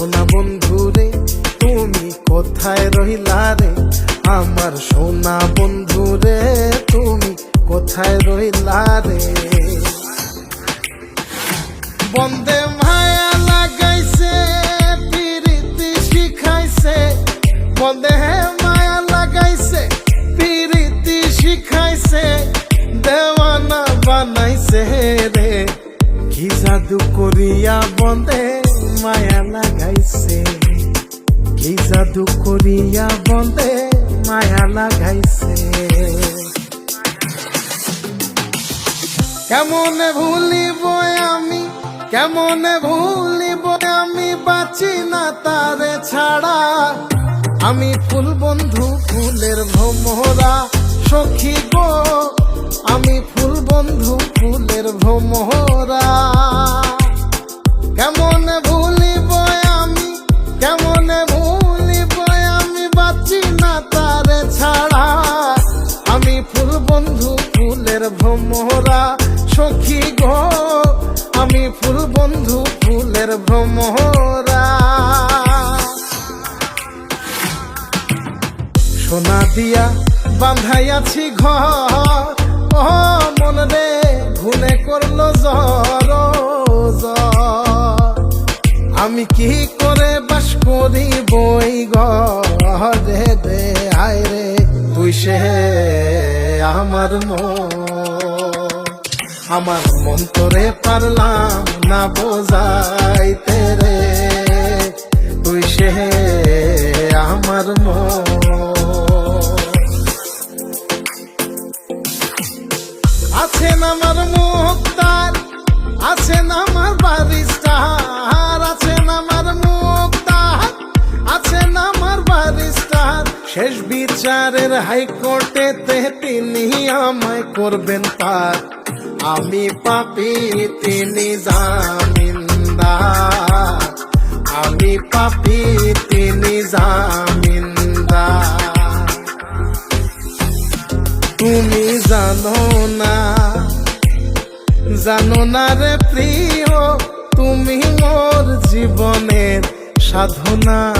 সোনা বন্ধুরে, তুমি কোথায় রহিলা রে? আমার সোনা বন্ধুরে, তুমি কোথায় রহিলা রে? বন্দে মায়া লাগাইছে, পিরিতি শিখাইছে। বন্দে মায়া লাগাইছে, পিরিতি শিখাইছে। দেওয়ানা বানাইছে রে। কি জাদু করিয়া বন্দে মায়া লাগাইছে কি জাদু করিয়া বন্দে মায়া লাগাইছে কেমনে ভুলিব আমি, কেমনে ভুলিব আমি, বাঁচি না তারে ছাড়া। আমি ফুল বন্ধু, ফুলের ভ্রমরা সখী গো। আমি ফুল বন্ধু, ফুলের ভ্রমরা। ফুলের ভ্রমরা সোনা দিয়া বান্ধাইয়াছি ঘর, ও মন রে ঘুনে করল জ্বর। আমি কি করে বাস করি বই ঘরে দে আয় রে, তুই সে আমার মন আমার মন তোরে পারলাম না বোঝাইতে রে, তুই সে আমার আছেন আমার মুক্তার আছেন আমার বারিস্টার আছেন আমার মুক্তার আছেন আমার বারিস্টার শেষ বিচারের হাইকোর্টেতে তিনি আমায় করবেন পার আমি পাপি, তিনি জামিনদার। আমি পাপি, তিনি জামিনদার। তুমি জানো না জানো না রে প্রিয়, তুমি মোর জীবনের সাধনা।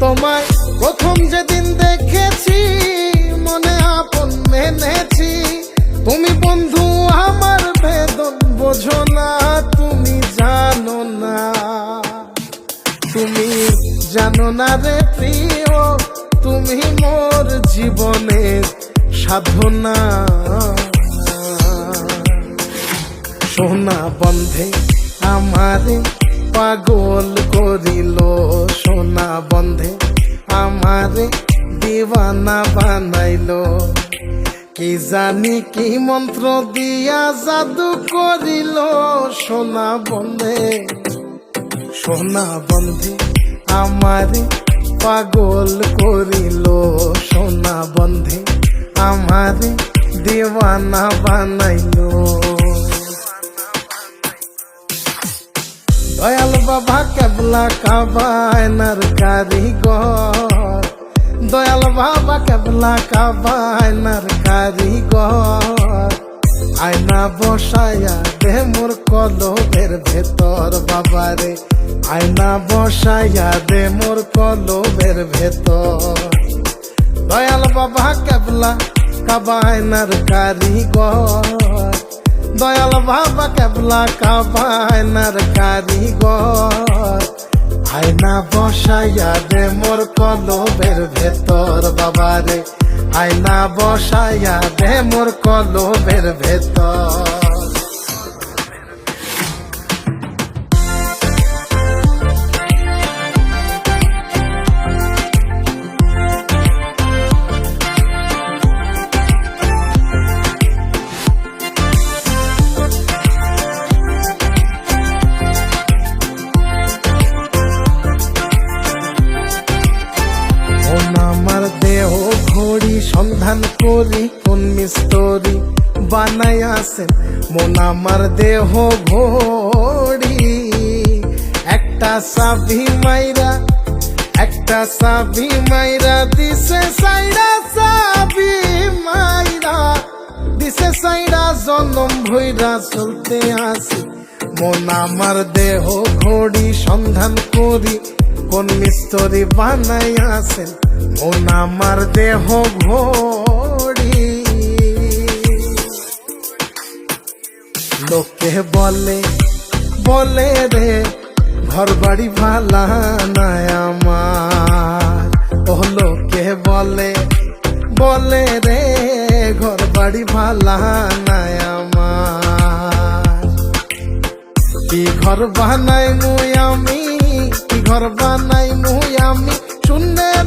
তোমায় প্রথম যেদিন তুমি জানো না রে প্রিয়, তুমি মোর জীবনের সাধনা। সোনা বন্ধে আমারে পাগল করিল। সোনা বন্ধে আমারে দিওয়ানা বানাইলো। কি জানি কি মন্ত্র দিয়া জাদু করিল। সোনা বন্ধে সোনা বন্ধে, আমারে পাগল করিল। সোনা বন্ধে, আমারে দেওয়ানা বানাইলো। দয়াল বাবা কেবলা কাবায়নার কারিগর। দয়াল বাবা কেবলা কাবায়নার কারিগর। আয়না বসায়া দে মোর কলবের ভেতর বাবারে। আয়না বসায়া দে মোর কলবের ভেতর। দয়াল বাবা কেবলা কাবায়নার কারিগর। দয়াল বাবা কেবলা কাবায়নার কারিগর। আয়না বসাইয়া দে মোর কলবের ভেতর বাবারে। আয়না বসাইয়া দে মোর কলবের ভেতর। আছেন মন আমার দেহ ঘড়ি। একটা সাবি মাইরা, একটা সাবি মাইরা, দিছে সাইরা সাবি মাইরা। দিছে সাইরা জনম ভৈরা চলতে আসি। মন আমার দেহ ঘড়ি, সন্ধান করি, কোন মিস্তরি বানাই আছেন। মন আমার দেহ ঘড়ি। লোকে বলে বলে রে ঘর বাড়ি ভালা নাই আমার। ও লোকে বলে বলে রে ঘর বাড়ি ভালা নাই আমার। কি ঘর বানাই মুই আমি, কি ঘর বানাই মুই আমি? শূন্যের